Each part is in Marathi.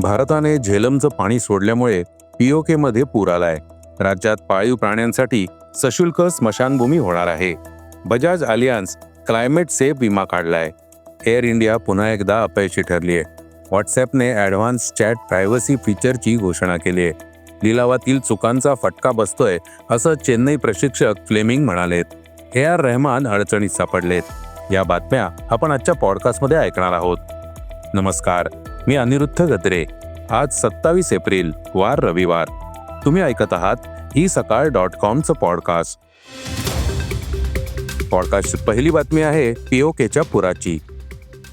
भारताने झेलमचं पाणी सोडल्यामुळे पीओकेमध्ये पूर आलाय. राज्यात पाळीव प्राण्यांसाठी सशुल्क स्मशानभूमी होणार आहे. बजाज अलियान्स क्लायमेट सेफ विमा काढलाय. एअर इंडिया पुन्हा एकदा अपयशी ठरली आहे व्हॉट्सॲपने ॲडव्हान्स चॅट प्रायव्हसी फीचरची घोषणा केली आहे लिलावातील चुकांचा फटका बसतोय असं चेन्नई प्रशिक्षक फ्लेमिंग म्हणालेत. ए आर रहमान अडचणीत सापडलेत. या बातम्या आपण आजच्या पॉडकास्टमध्ये ऐकणार आहोत. नमस्कार. मी अनिरुद्ध गद्रे. आज सत्तावीस एप्रिल वार रविवार. तुम्ही ऐकत आहात ही सकाळ डॉट कॉमचं पॉडकास्ट. पॉडकास्टची पहिली बातमी आहे पीओकेच्या पुराची.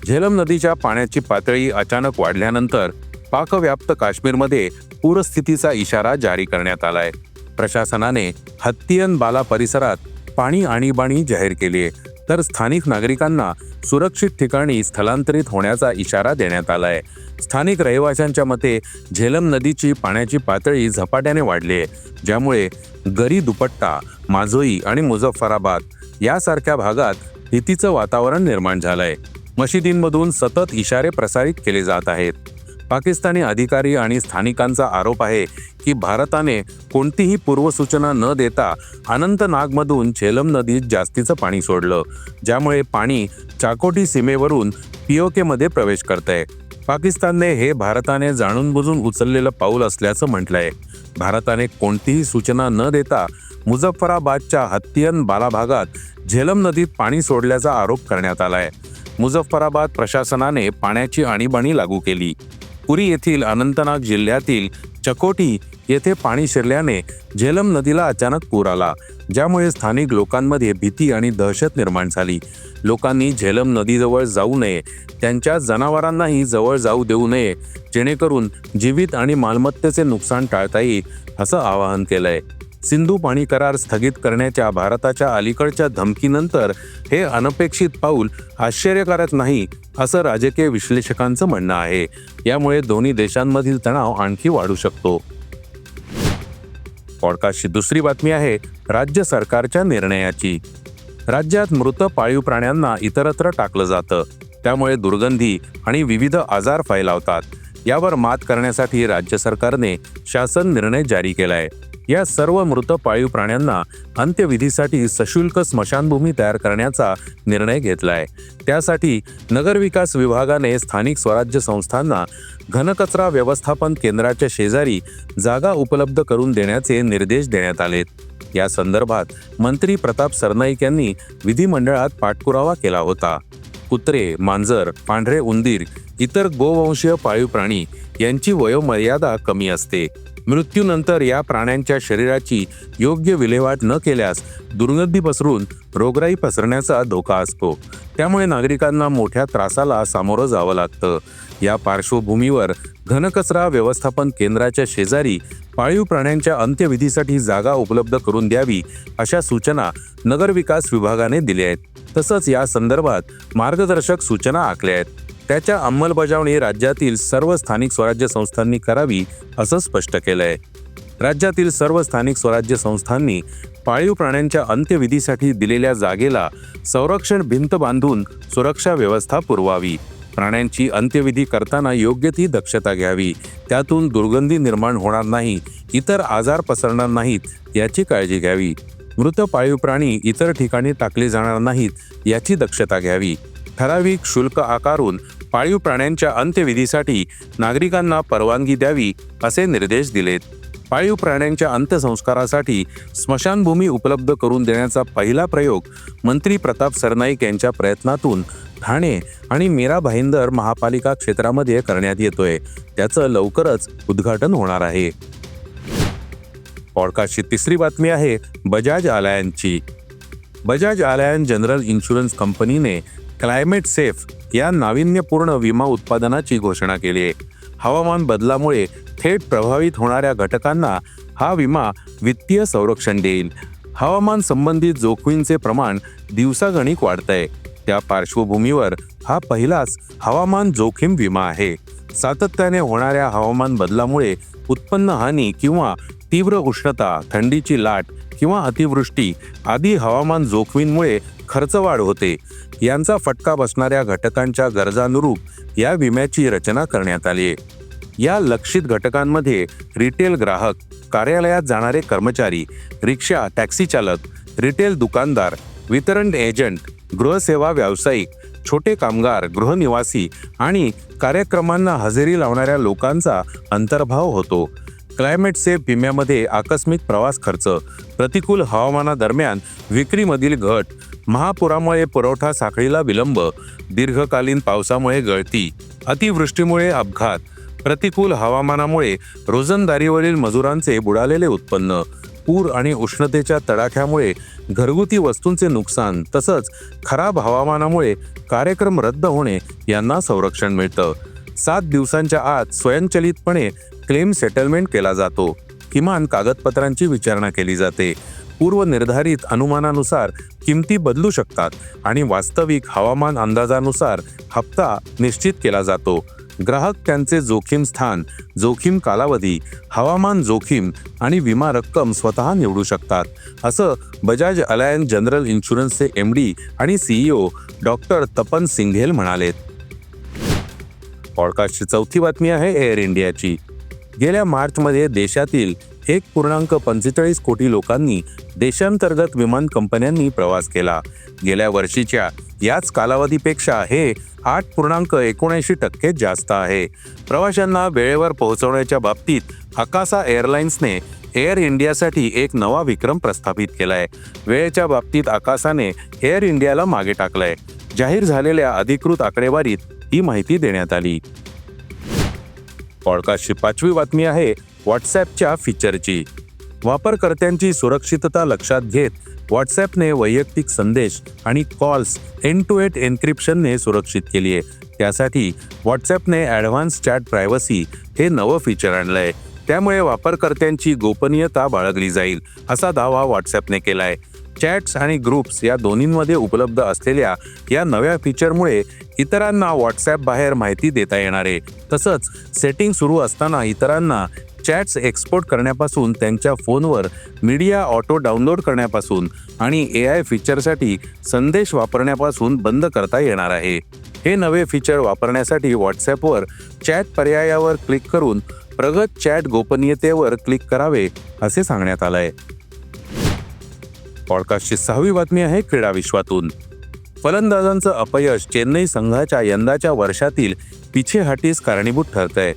झेलम नदीच्या पाण्याची पातळी अचानक वाढल्यानंतर पाकव्याप्त काश्मीरमध्ये पूरस्थितीचा इशारा जारी करण्यात आलाय. प्रशासनाने हत्तियन बाला परिसरात पाणी आणीबाणी जाहीर केली आहे तर स्थानिक नागरिकांना सुरक्षित ठिकाणी स्थलांतरित होण्याचा इशारा देण्यात आलाय. स्थानिक रहिवाशांच्या मते झेलम नदीची पाण्याची पातळी झपाट्याने वाढली आहे ज्यामुळे गरी दुपट्टा माजोई आणि मुझफ्फराबाद यासारख्या भागात भीतीचं वातावरण निर्माण झालंय. मशिदींमधून सतत इशारे प्रसारित केले जात आहेत. पाकिस्तानी अधिकारी आणि स्थानिकांचा आरोप आहे की भारताने कोणतीही पूर्वसूचना न देता अनंतनागमधून झेलम नदीत जास्तीचं पाणी सोडलं ज्यामुळे पाणी चाकोटी सीमेवरून पीओकेमध्ये प्रवेश करतंय. पाकिस्तानने हे भारताने जाणून बुजून उचललेलं पाऊल असल्याचं म्हटलंय. भारताने कोणतीही सूचना न देता मुझफ्फराबादच्या हत्तियन बाला भागात झेलम नदीत पाणी सोडल्याचा आरोप करण्यात आलाय. मुझफ्फराबाद प्रशासनाने पाण्याची आणीबाणी लागू केली. पुरी येथील अनंतनाग जिल्ह्यातील चकोटी येथे पाणी शिरल्याने झेलम नदीला अचानक पूर आला ज्यामुळे स्थानिक लोकांमध्ये भीती आणि दहशत निर्माण झाली. लोकांनी झेलम नदीजवळ जाऊ नये त्यांच्या जनावरांनाही जवळ जाऊ देऊ नये जेणेकरून जीवित आणि मालमत्तेचे नुकसान टाळता येईल असं आवाहन केलंय. सिंधू पाणी करार स्थगित करण्याच्या भारताच्या अलीकडच्या धमकीनंतर हे अनपेक्षित पाऊल आश्चर्यकारक नाही असं राजकीय विश्लेषकांचं म्हणणं आहे. यामुळे दोन्ही देशांमधील तणाव आणखी वाढू शकतो. पॉडकास्टची दुसरी बातमी आहे राज्य सरकारच्या निर्णयाची. राज्यात मृत पाळीव प्राण्यांना इतरत्र टाकलं जातं. त्यामुळे दुर्गंधी आणि विविध आजार फैलावतात. यावर मात करण्यासाठी राज्य सरकारने शासन निर्णय जारी केलाय. या सर्व मृत पाळीव प्राण्यांना अंत्यविधीसाठी सशुल्क स्मशानभूमी तयार करण्याचा निर्णय घेतलाय. त्यासाठी नगरविकास विभागाने स्थानिक स्वराज्य संस्थांना घनकचरा व्यवस्थापन केंद्राच्या शेजारी जागा उपलब्ध करून देण्याचे निर्देश देण्यात आलेत. या संदर्भात मंत्री प्रताप सरनाईक यांनी विधिमंडळात पाठपुरावा केला होता. कुत्रे मांजर पांढरे उंदीर इतर गोवंशीय पाळीव प्राणी यांची वयोमर्यादा कमी असते. मृत्यूनंतर या प्राण्यांच्या शरीराची योग्य विल्हेवाट न केल्यास दुर्गंधी पसरून रोगराई पसरण्याचा धोका असतो. त्यामुळे नागरिकांना मोठ्या त्रासाला सामोरं जावं लागतं. या पार्श्वभूमीवर घनकचरा व्यवस्थापन केंद्राच्या शेजारी पाळीव प्राण्यांच्या अंत्यविधीसाठी जागा उपलब्ध करून द्यावी अशा सूचना नगरविकास विभागाने दिल्या आहेत. तसंच या संदर्भात मार्गदर्शक सूचना आखल्या आहेत. त्याच्या अंमलबजावणी राज्यातील सर्व स्थानिक स्वराज्य संस्थांनी करावी असं स्पष्ट केलंय. राज्यातील सर्व स्थानिक स्वराज्य संस्थांनी पाळीव प्राण्यांच्या अंत्यविधीसाठी दिलेल्या जागेला संरक्षण भिंत बांधून सुरक्षा व्यवस्था पुरवावी. प्राण्यांची अंत्यविधी करताना योग्य ती दक्षता घ्यावी. त्यातून दुर्गंधी निर्माण होणार नाही इतर आजार पसरणार नाहीत याची काळजी घ्यावी. मृत पाळीव प्राणी इतर ठिकाणी टाकले जाणार नाहीत याची दक्षता घ्यावी. ठराविक शुल्क आकारून पाळीव प्राण्यांच्या अंत्यविधीसाठी नागरिकांना परवानगी द्यावी असे निर्देश दिलेत. पाळीव प्राण्यांच्या अंत्यसंस्कारासाठी स्मशानभूमी उपलब्ध करून देण्याचा पहिला प्रयोग मंत्री प्रताप सरनाईक यांच्या प्रयत्नातून ठाणे आणि मीरा भाईंदर महापालिका क्षेत्रामध्ये करण्यात येतोय. त्याचं लवकरच उद्घाटन होणार आहे. पॉडकास्टची तिसरी बातमी आहे बजाज आलायनची बजाज आलायन जनरल इन्शुरन्स कंपनीने क्लायमेट सेफ या नाविन्यपूर्ण विमा उत्पादनाची घोषणा केली आहे. हवामान बदलामुळे थेट प्रभावित होणाऱ्या घटकांना हा विमा वित्तीय संरक्षण देईल. हवामान संबंधित जोखमींचे प्रमाण दिवसागणिक वाढतंय. त्या पार्श्वभूमीवर हा पहिलाच हवामान जोखीम विमा आहे. सातत्याने होणाऱ्या हवामान बदलामुळे उत्पन्न हानी किंवा तीव्र उष्णता थंडीची लाट किंवा अतिवृष्टी आदी हवामान जोखमींमुळे खर्च वाढ होते. यांचा फटका बसणाऱ्या घटकांच्या गरजानुरूप या विम्याची रचना करण्यात आली. आहे या लक्षित घटकांमध्ये रिटेल ग्राहक कार्यालयात जाणारे कर्मचारी रिक्षा टॅक्सी चालक रिटेल दुकानदार वितरण एजंट गृहसेवा व्यावसायिक छोटे कामगार गृहनिवासी आणि कार्यक्रमांना हजेरी लावणाऱ्या लोकांचा अंतर्भाव होतो. क्लायमेट सेफ विम्यामध्ये आकस्मिक प्रवास खर्च प्रतिकूल हवामानादरम्यान विक्रीमधील घट महापुरामुळे पुरवठा साखळीला विलंब दीर्घकालीन पावसामुळे गळती अतिवृष्टीमुळे अपघात प्रतिकूल हवामानामुळे रोजंदारीवरील मजुरांचे बुडालेले उत्पन्न पूर आणि उष्णतेच्या तडाख्यामुळे घरगुती वस्तूंचे नुकसान तसंच खराब हवामानामुळे कार्यक्रम रद्द होणे यांना संरक्षण मिळतं. सात दिवसांच्या आत स्वयंचलितपणे क्लेम सेटलमेंट केला जातो. किमान कागदपत्रांची विचारणा केली जाते. पूर्वनिर्धारित अनुमानानुसार किमती बदलू शकतात आणि वास्तविक हवामान अंदाजानुसार हप्ता निश्चित केला जातो. ग्राहक त्यांचे जोखीम स्थान जोखीम कालावधी हवामान जोखीम आणि विमा रक्कम स्वतः निवडू शकतात. असं बजाज अलायन्स जनरल इन्शुरन्सचे एम डी आणि सीईओ डॉक्टर तपन सिंघेल म्हणालेत. पॉडकास्टची चौथी बातमी आहे एअर इंडियाची. गेल्या मार्चमध्ये देशातील एक पूर्णांक पंचेचाळीस कोटी लोकांनी देशांतर्गत विमान कंपन्यांनी प्रवास केला. गेल्या वर्षीच्या याच कालावधीपेक्षा हे आठ पूर्णांक एकोणऐंशी टक्के जास्त आहे. प्रवाशांना वेळेवर पोहोचवण्याच्या बाबतीत अकासा एअरलाइन्सने एअर इंडियासाठी एक नवा विक्रम प्रस्थापित केलाय. वेळेच्या बाबतीत आकासाने एअर इंडियाला मागे टाकलंय. जाहीर झालेल्या अधिकृत आकडेवारीत ही माहिती देण्यात आली. पॉडकास्टची पाचवी बातमी आहे व्हॉट्सॲपच्या फीचरची. वापरकर्त्यांची सुरक्षितता लक्षात घेत व्हॉट्सॲपने वैयक्तिक संदेश आणि कॉल्स एन टू एट एन्क्रिप्शनने सुरक्षित केली आहे. त्यासाठी व्हॉट्सॲपने ॲडव्हान्स चॅट प्रायव्हसी हे नवं फीचर आणलं आहे त्यामुळे वापरकर्त्यांची गोपनीयता बाळगली जाईल असा दावा व्हॉट्सॲपने आहे चॅट्स आणि ग्रुप्स या दोन्हींमध्ये उपलब्ध असलेल्या या नव्या फीचरमुळे इतरांना व्हॉट्सॲप बाहेर माहिती देता येणार आहे. तसंच सेटिंग सुरू असताना इतरांना चॅट्स एक्सपोर्ट करण्यापासून त्यांच्या फोनवर मीडिया ऑटो डाउनलोड करण्यापासून आणि ए आय फीचरसाठी संदेश वापरण्यापासून बंद करता येणार आहे. हे नवे फीचर वापरण्यासाठी व्हॉट्सॲपवर चॅट पर्यायावर क्लिक करून प्रगत चॅट गोपनीयतेवर क्लिक करावे असे सांगण्यात आलं आहे पॉडकास्टची सहावी बातमी आहे क्रीडा विश्वातून. फलंदाजांचं अपयश चेन्नई संघाच्या यंदाच्या वर्षातील पिछेहाटीस कारणीभूत ठरतंय.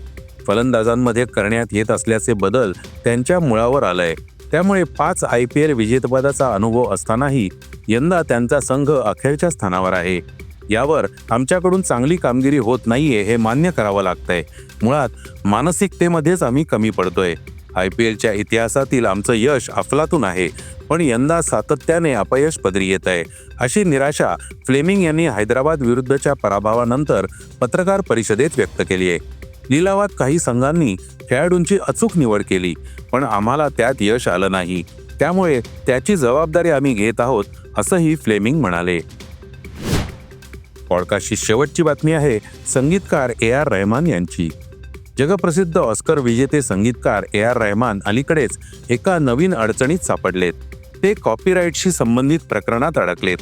फलंदाजांमध्ये करण्यात येत असल्याचे बदल त्यांच्या मुळावर आलंय. त्यामुळे पाच आय पी एल विजेतेपदाचा अनुभव असतानाही यंदा त्यांचा संघ अखेरच्या स्थानावर आहे. यावर आमच्याकडून चांगली कामगिरी होत नाहीये हे मान्य करावं लागतंय. मुळात मानसिकतेमध्येच आम्ही कमी पडतोय. आय पी एलच्या इतिहासातील आमचं यश अफलातून आहे. पण यंदा सातत्याने अपयश पदरी येत आहे. अशी निराशा फ्लेमिंग यांनी हैदराबाद विरुद्धच्या पराभवानंतर पत्रकार परिषदेत व्यक्त केली आहे. लिलावात काही संघांनी खेळाडूंची अचूक निवड केली पण आम्हाला त्यात यश आलं नाही. त्यामुळे त्याची जबाबदारी आम्ही घेत आहोत असंही फ्लेमिंग म्हणाले. पॉडकास्टची शेवटची बातमी आहे संगीतकार ए आर रहमान यांची. जगप्रसिद्ध ऑस्कर विजेते संगीतकार ए आर रहमान अलीकडेच एका नवीन अडचणीत सापडलेत. ते कॉपीराईटशी संबंधित प्रकरणात अडकलेत.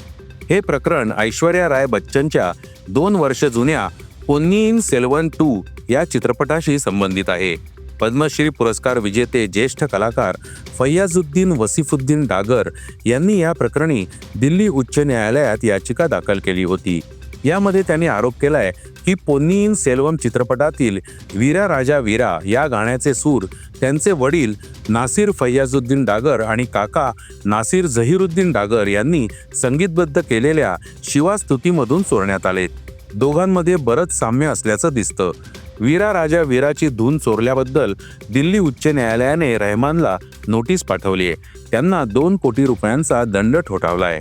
हे प्रकरण ऐश्वर्या राय बच्चनच्या दोन वर्ष जुन्या पोन्निईन सेल्वन टू या चित्रपटाशी संबंधित आहे. पद्मश्री पुरस्कार विजेते ज्येष्ठ कलाकार फैयाजुद्दीन वसिफुद्दीन डागर यांनी या प्रकरणी दिल्ली उच्च न्यायालयात याचिका दाखल केली होती. यामध्ये त्यांनी आरोप केलाय की पोन्निईन सेल्वम चित्रपटातील वीरा राजा वीरा या गाण्याचे सूर त्यांचे वडील नासिर फैयाजुद्दीन डागर आणि काका नासिर झहिरुद्दीन डागर यांनी संगीतबद्ध केलेल्या शिवास्तुतीमधून चोरण्यात आले दोघांमध्ये बरंच साम्य असल्याचं दिसतं. वीरा राजा वीराची धून चोरल्याबद्दल दिल्ली उच्च न्यायालयाने रहमानला नोटीस पाठवली आहे त्यांना दोन कोटी रुपयांचा दंड ठोठावला आहे